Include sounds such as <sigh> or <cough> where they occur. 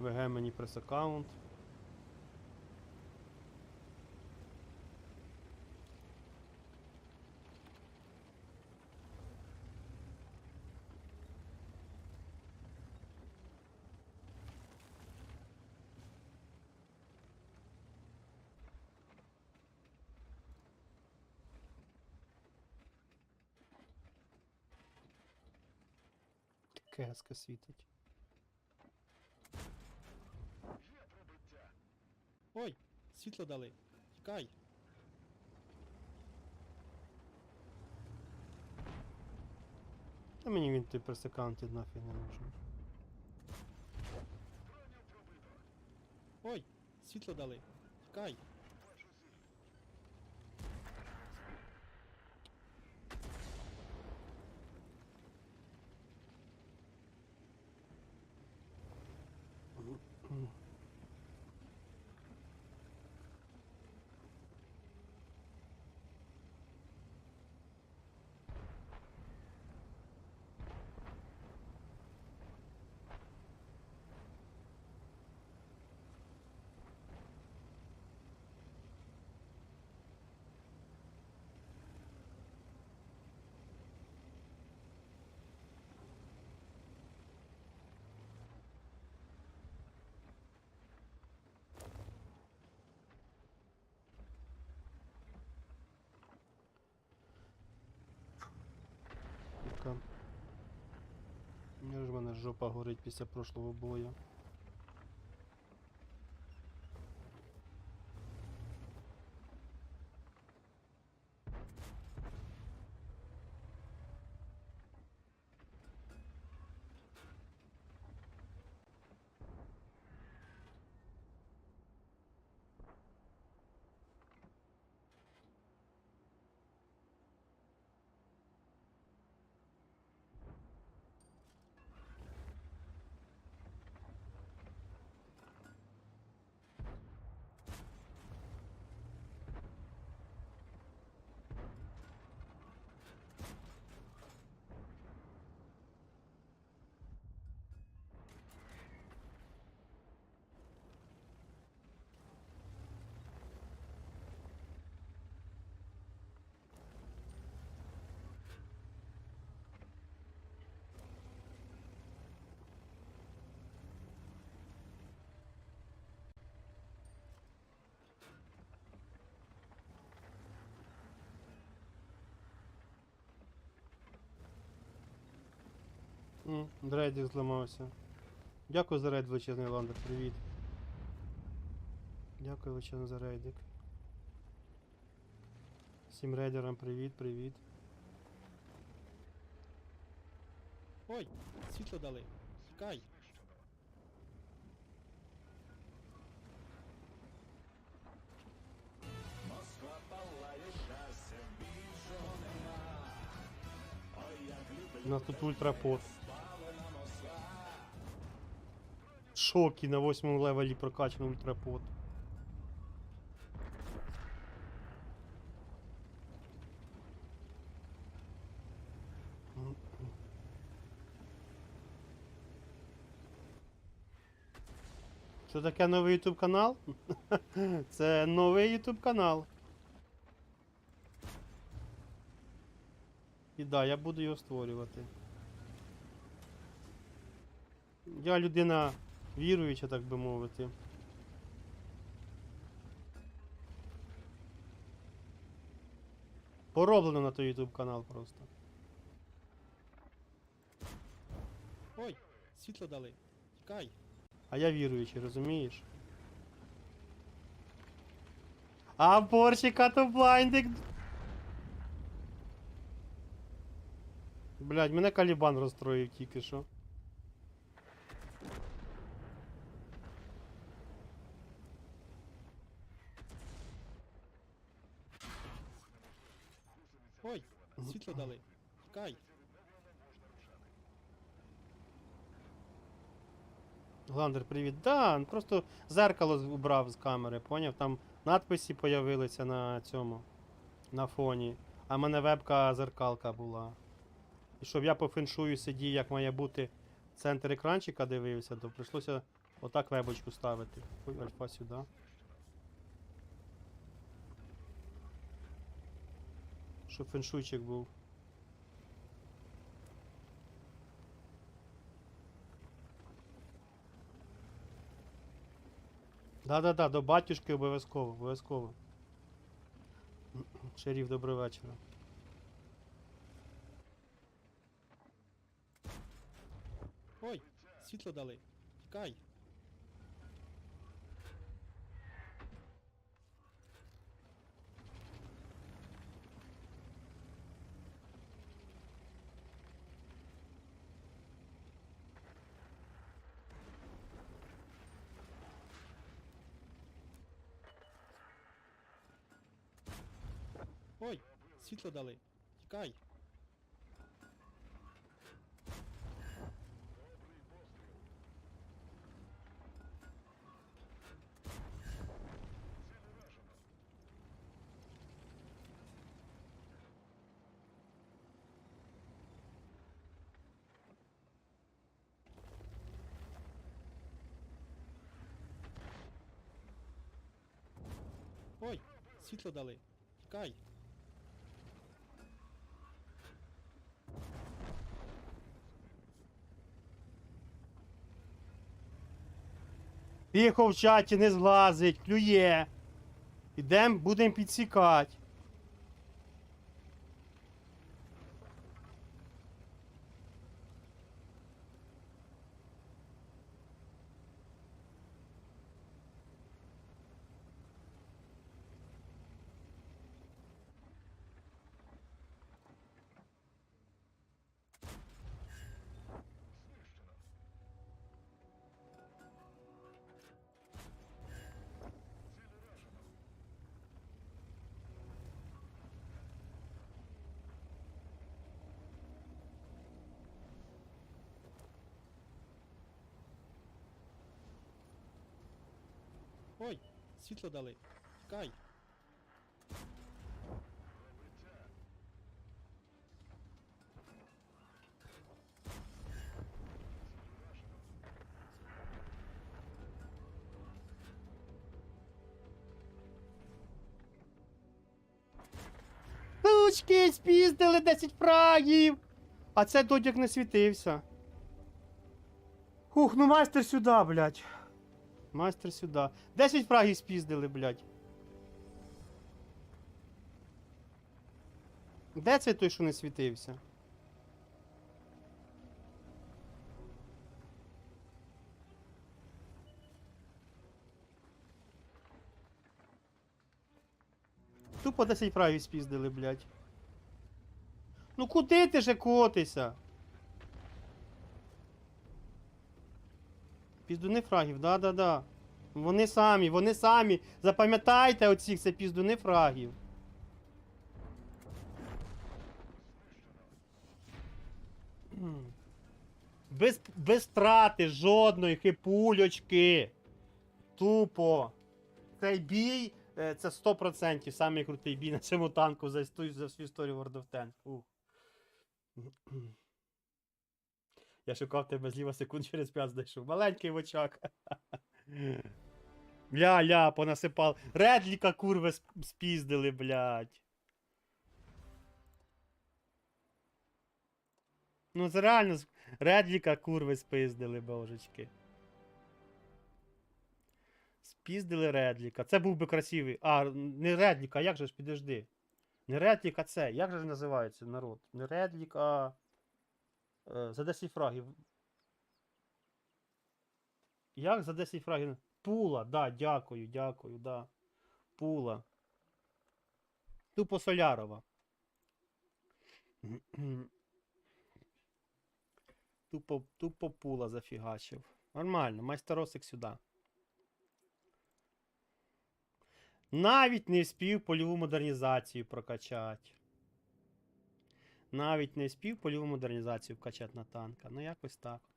ВГ мені прес-аккаунт. Кеска світить. Ой, світло дали. Тікай. Та мені він той пресакаунт нафіг не нужен. Ой, світло дали. Тікай. Яка? Я ж в мене жопа горить після прошлого бою. М, Дрейдик зламався. Дякую за рейд, величезний ландер, привіт. Дякую величезно за рейдик. Всім рейдерам привіт, привіт. Ой, світло дали. Тікай. Москва палає щастя, більшого нема. Ой, як любить У нас тут ультрапот. Шокі на восьмому левелі прокачано ультрапот. Що таке новий YouTube канал? <laughs> Це новий YouTube канал. І да, я буду його створювати. Я людина віруюча, так би мовити. Пороблено на той YouTube канал просто. Ой, світло дали. Тікай. А я віруючий, розумієш? А борщика то блайндик. Блядь, мене Калібан розстроїв тільки що. Ой, світло дали. Тікай. Гландер, привіт. Да, ну просто зеркало убрав з камери, поняв? Там надписи появилися на цьому. На фоні. А в мене вебка зеркалка була. І щоб я по феншую сидів, як має бути центр екранчика дивився, то прийшлося Отак вебочку ставити. Ой, альфа сюди. Щоб феншуйчик був. Да-да-да, до батюшки обов'язково, обов'язково. <clears throat> Шеріф, доброго вечора. Ой, світло дали. Тікай. Ой, світло дали. Тікай. Ой, світло дали. Тікай. Тихо в чаті не злазить, клює. Ідемо, будемо підсікати. Ой, світло дали. Тікай. Сучки, спіздили 10 фрагів! А це додяк не світився. Хух, ну майстер сюди, блядь. Майстер сюди. 10 фрагів спіздили, блядь. Де цей той, що не світився? Тупо 10 фрагів спіздили, блядь. Ну куди ти же котися? Піздуни фрагів, да-да-да. Вони самі, вони самі. Запам'ятайте оцих, це піздуни фрагів. Без, без страти жодної хипульочки. Тупо. Цей бій е, це 100% самий крутий бій на цьому танку за, за всю історію World of Tanks. Фух. Я шукав тебе зліва секунд через 5 знайшов. Маленький в очах. Ля-ля, понасипав. Редліка курви спіздили, блядь. Ну це реально Редліка курви спиздили, божечки. Спіздили Редліка. Це був би красивий. А, не Редліка, як же ж підожди. Не Редлік, а це. Як же ж називається народ? Не Редлік, а. Е, за 10 фрагів. Як за 10 фрагів? Пула, да, дякую, дякую, да. Пула. Тупо Солярова. <clears throat> Тупо, тупо пула зафігачив. Нормально, майстеросик сюди. Навіть не спів польову модернізацію прокачати. Навіть не спів польову модернізацію вкачати на танка. Ну якось так.